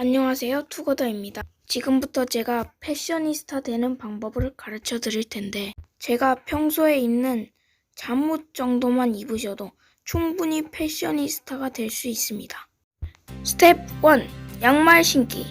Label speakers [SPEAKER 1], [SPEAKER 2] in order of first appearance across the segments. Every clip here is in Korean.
[SPEAKER 1] 안녕하세요. 투거더입니다. 지금부터 제가 패셔니스타 되는 방법을 가르쳐 드릴 텐데, 제가 평소에 입는 잠옷 정도만 입으셔도 충분히 패셔니스타가 될 수 있습니다. 스텝 1. 양말 신기.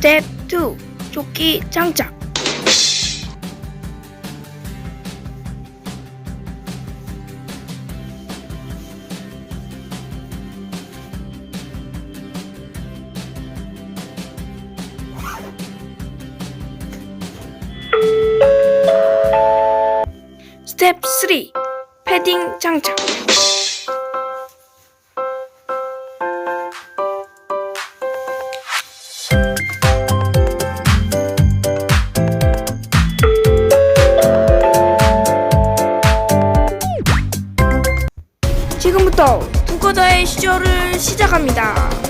[SPEAKER 1] 스텝 2. 조끼 장착. 스텝 3. 패딩 장착. 지금부터 두거더의 시절을 시작합니다.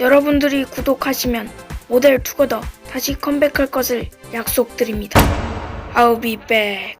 [SPEAKER 1] 여러분들이 구독하시면 모델 투거더 다시 컴백할 것을 약속드립니다. I'll be back.